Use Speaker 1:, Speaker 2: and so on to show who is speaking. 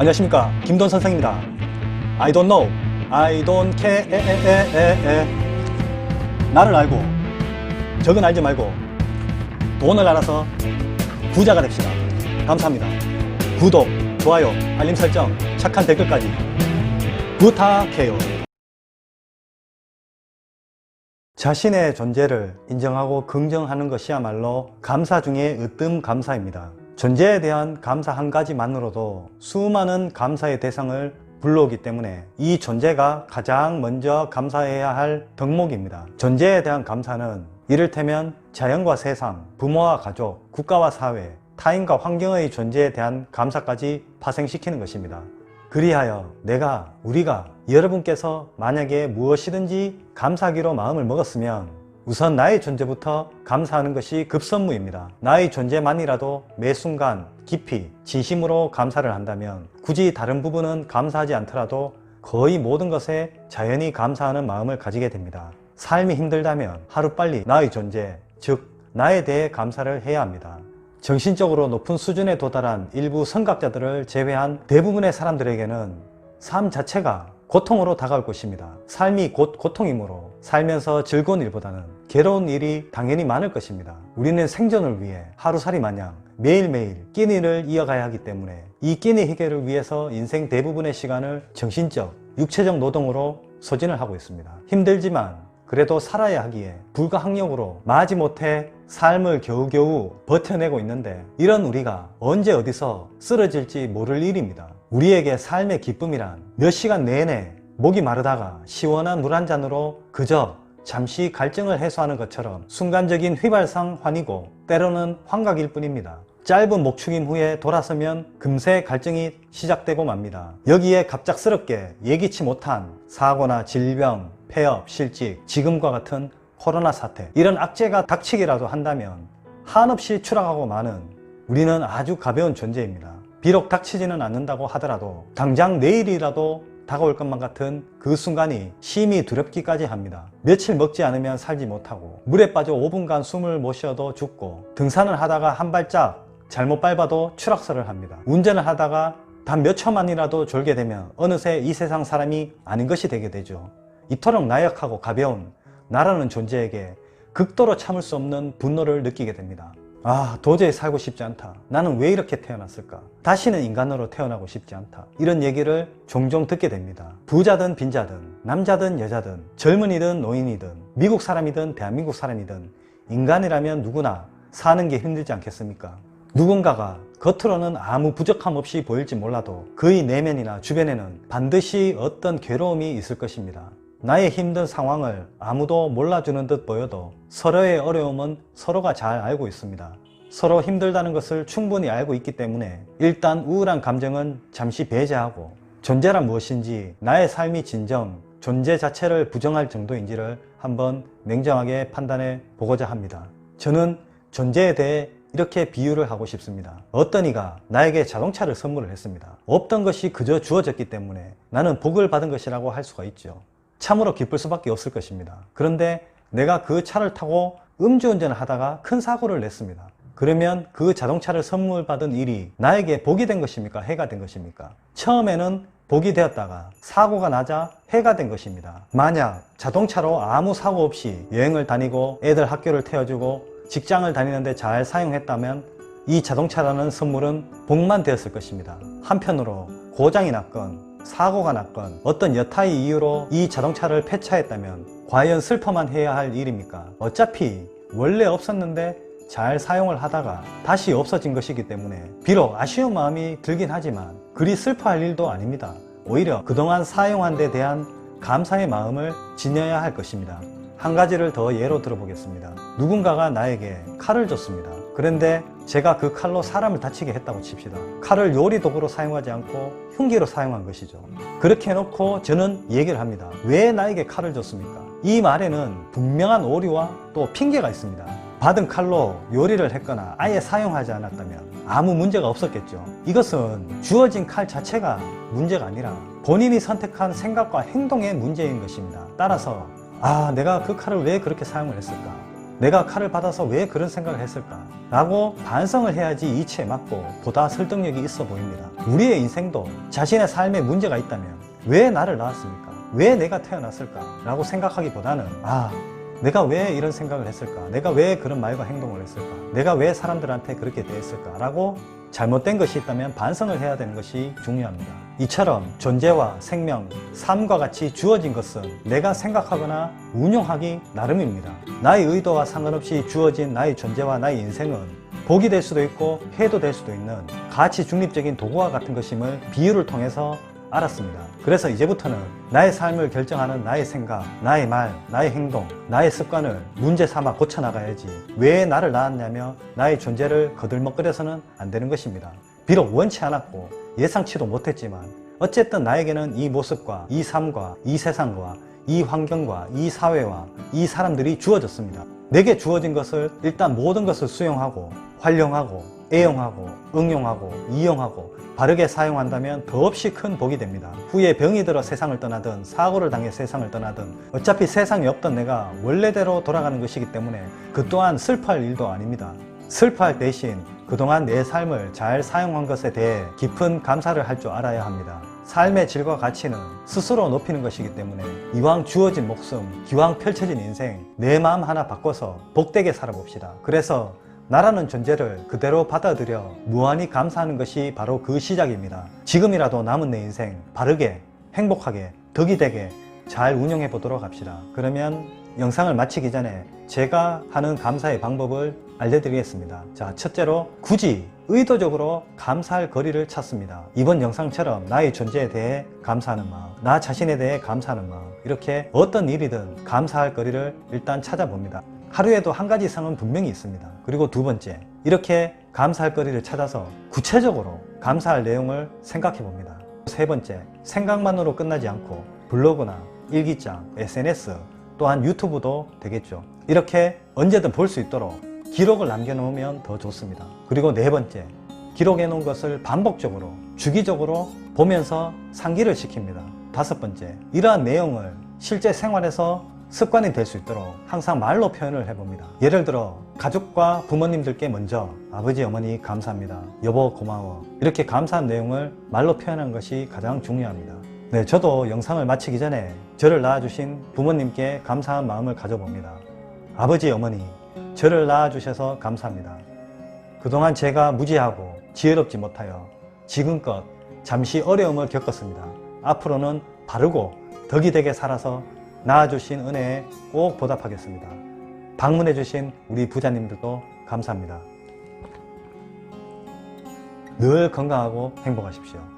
Speaker 1: 안녕하십니까 김돈 선생입니다. I don't know, I don't care. 에, 에, 에, 에, 에. 나를 알고 적은 알지 말고 돈을 알아서 부자가 됩시다. 감사합니다. 구독, 좋아요, 알림 설정, 착한 댓글까지 부탁해요. 자신의 존재를 인정하고 긍정하는 것이야말로 감사 중에 으뜸 감사입니다. 존재에 대한 감사 한 가지만으로도 수많은 감사의 대상을 불러오기 때문에 이 존재가 가장 먼저 감사해야 할 덕목입니다. 존재에 대한 감사는 이를테면 자연과 세상, 부모와 가족, 국가와 사회, 타인과 환경의 존재에 대한 감사까지 파생시키는 것입니다. 그리하여 내가, 우리가, 여러분께서 만약에 무엇이든지 감사하기로 마음을 먹었으면 우선 나의 존재부터 감사하는 것이 급선무입니다. 나의 존재만이라도 매 순간 깊이 진심으로 감사를 한다면 굳이 다른 부분은 감사하지 않더라도 거의 모든 것에 자연히 감사하는 마음을 가지게 됩니다. 삶이 힘들다면 하루빨리 나의 존재, 즉 나에 대해 감사를 해야 합니다. 정신적으로 높은 수준에 도달한 일부 선각자들을 제외한 대부분의 사람들에게는 삶 자체가 고통으로 다가올 것입니다. 삶이 곧 고통이므로 살면서 즐거운 일보다는 괴로운 일이 당연히 많을 것입니다. 우리는 생존을 위해 하루살이 마냥 매일매일 끼니를 이어가야 하기 때문에 이 끼니 해결을 위해서 인생 대부분의 시간을 정신적, 육체적 노동으로 소진을 하고 있습니다. 힘들지만 그래도 살아야 하기에 불가항력으로 마지못해 삶을 겨우겨우 버텨내고 있는데 이런 우리가 언제 어디서 쓰러질지 모를 일입니다. 우리에게 삶의 기쁨이란 몇 시간 내내 목이 마르다가 시원한 물 한 잔으로 그저 잠시 갈증을 해소하는 것처럼 순간적인 휘발상 환이고 때로는 환각일 뿐입니다. 짧은 목축임 후에 돌아서면 금세 갈증이 시작되고 맙니다. 여기에 갑작스럽게 예기치 못한 사고나 질병, 폐업, 실직, 지금과 같은 코로나 사태 이런 악재가 닥치기라도 한다면 한없이 추락하고 마는 우리는 아주 가벼운 존재입니다. 비록 닥치지는 않는다고 하더라도 당장 내일이라도 다가올 것만 같은 그 순간이 심히 두렵기까지 합니다. 며칠 먹지 않으면 살지 못하고 물에 빠져 5분간 숨을 못 쉬어도 죽고 등산을 하다가 한 발짝 잘못 밟아도 추락설을 합니다. 운전을 하다가 단 몇 초만이라도 졸게 되면 어느새 이 세상 사람이 아닌 것이 되게 되죠. 이토록 나약하고 가벼운 나라는 존재에게 극도로 참을 수 없는 분노를 느끼게 됩니다. 아, 도저히 살고 싶지 않다. 나는 왜 이렇게 태어났을까? 다시는 인간으로 태어나고 싶지 않다. 이런 얘기를 종종 듣게 됩니다. 부자든 빈자든, 남자든 여자든, 젊은이든 노인이든, 미국 사람이든 대한민국 사람이든, 인간이라면 누구나 사는 게 힘들지 않겠습니까? 누군가가 겉으로는 아무 부족함 없이 보일지 몰라도 그의 내면이나 주변에는 반드시 어떤 괴로움이 있을 것입니다. 나의 힘든 상황을 아무도 몰라주는 듯 보여도 서로의 어려움은 서로가 잘 알고 있습니다. 서로 힘들다는 것을 충분히 알고 있기 때문에 일단 우울한 감정은 잠시 배제하고 존재란 무엇인지 나의 삶이 진정 존재 자체를 부정할 정도인지를 한번 냉정하게 판단해 보고자 합니다. 저는 존재에 대해 이렇게 비유를 하고 싶습니다. 어떤 이가 나에게 자동차를 선물을 했습니다. 없던 것이 그저 주어졌기 때문에 나는 복을 받은 것이라고 할 수가 있죠. 참으로 기쁠 수밖에 없을 것입니다. 그런데 내가 그 차를 타고 음주운전을 하다가 큰 사고를 냈습니다. 그러면 그 자동차를 선물 받은 일이 나에게 복이 된 것입니까? 해가 된 것입니까? 처음에는 복이 되었다가 사고가 나자 해가 된 것입니다. 만약 자동차로 아무 사고 없이 여행을 다니고 애들 학교를 태워주고 직장을 다니는데 잘 사용했다면 이 자동차라는 선물은 복만 되었을 것입니다. 한편으로 고장이 났건 사고가 났건 어떤 여타의 이유로 이 자동차를 폐차했다면 과연 슬퍼만 해야 할 일입니까? 어차피 원래 없었는데 잘 사용을 하다가 다시 없어진 것이기 때문에 비록 아쉬운 마음이 들긴 하지만 그리 슬퍼할 일도 아닙니다. 오히려 그동안 사용한 데 대한 감사의 마음을 지녀야 할 것입니다. 한 가지를 더 예로 들어보겠습니다. 누군가가 나에게 칼을 줬습니다. 그런데 제가 그 칼로 사람을 다치게 했다고 칩시다. 칼을 요리 도구로 사용하지 않고 흉기로 사용한 것이죠. 그렇게 해놓고 저는 얘기를 합니다. 왜 나에게 칼을 줬습니까? 이 말에는 분명한 오류와 또 핑계가 있습니다. 받은 칼로 요리를 했거나 아예 사용하지 않았다면 아무 문제가 없었겠죠. 이것은 주어진 칼 자체가 문제가 아니라 본인이 선택한 생각과 행동의 문제인 것입니다. 따라서 아, 내가 그 칼을 왜 그렇게 사용을 했을까? 내가 칼을 받아서 왜 그런 생각을 했을까? 라고 반성을 해야지 이치에 맞고 보다 설득력이 있어 보입니다. 우리의 인생도 자신의 삶에 문제가 있다면 왜 나를 낳았습니까? 왜 내가 태어났을까? 라고 생각하기보다는 아, 내가 왜 이런 생각을 했을까? 내가 왜 그런 말과 행동을 했을까? 내가 왜 사람들한테 그렇게 대했을까? 라고 잘못된 것이 있다면 반성을 해야 되는 것이 중요합니다. 이처럼 존재와 생명, 삶과 같이 주어진 것은 내가 생각하거나 운용하기 나름입니다. 나의 의도와 상관없이 주어진 나의 존재와 나의 인생은 복이 될 수도 있고 해도 될 수도 있는 가치 중립적인 도구와 같은 것임을 비유를 통해서 알았습니다. 그래서 이제부터는 나의 삶을 결정하는 나의 생각, 나의 말, 나의 행동, 나의 습관을 문제 삼아 고쳐나가야지 왜 나를 낳았냐며 나의 존재를 거들먹거려서는 안 되는 것입니다. 비록 원치 않았고 예상치도 못했지만 어쨌든 나에게는 이 모습과 이 삶과 이 세상과 이 환경과 이 사회와 이 사람들이 주어졌습니다. 내게 주어진 것을 일단 모든 것을 수용하고 활용하고 애용하고 응용하고 이용하고 바르게 사용한다면 더없이 큰 복이 됩니다. 후에 병이 들어 세상을 떠나든 사고를 당해 세상을 떠나든 어차피 세상에 없던 내가 원래대로 돌아가는 것이기 때문에 그 또한 슬퍼할 일도 아닙니다. 슬퍼할 대신 그동안 내 삶을 잘 사용한 것에 대해 깊은 감사를 할 줄 알아야 합니다. 삶의 질과 가치는 스스로 높이는 것이기 때문에 이왕 주어진 목숨, 기왕 펼쳐진 인생, 내 마음 하나 바꿔서 복되게 살아봅시다. 그래서 나라는 존재를 그대로 받아들여 무한히 감사하는 것이 바로 그 시작입니다. 지금이라도 남은 내 인생 바르게, 행복하게, 덕이 되게 잘 운영해 보도록 합시다. 그러면 영상을 마치기 전에 제가 하는 감사의 방법을 알려드리겠습니다. 자, 첫째로 굳이 의도적으로 감사할 거리를 찾습니다. 이번 영상처럼 나의 존재에 대해 감사하는 마음, 나 자신에 대해 감사하는 마음, 이렇게 어떤 일이든 감사할 거리를 일단 찾아봅니다. 하루에도 한 가지 이상은 분명히 있습니다. 그리고 두 번째, 이렇게 감사할 거리를 찾아서 구체적으로 감사할 내용을 생각해 봅니다. 세 번째, 생각만으로 끝나지 않고 블로그나 일기장, SNS, 또한 유튜브도 되겠죠. 이렇게 언제든 볼 수 있도록 기록을 남겨놓으면 더 좋습니다. 그리고 네 번째, 기록해 놓은 것을 반복적으로, 주기적으로 보면서 상기를 시킵니다. 다섯 번째, 이러한 내용을 실제 생활에서 습관이 될 수 있도록 항상 말로 표현을 해봅니다. 예를 들어 가족과 부모님들께 먼저 아버지 어머니 감사합니다. 여보 고마워. 이렇게 감사한 내용을 말로 표현하는 것이 가장 중요합니다. 네, 저도 영상을 마치기 전에 저를 낳아주신 부모님께 감사한 마음을 가져봅니다. 아버지 어머니 저를 낳아주셔서 감사합니다. 그동안 제가 무지하고 지혜롭지 못하여 지금껏 잠시 어려움을 겪었습니다. 앞으로는 바르고 덕이 되게 살아서 낳아주신 은혜에 꼭 보답하겠습니다. 방문해주신 우리 부자님들도 감사합니다. 늘 건강하고 행복하십시오.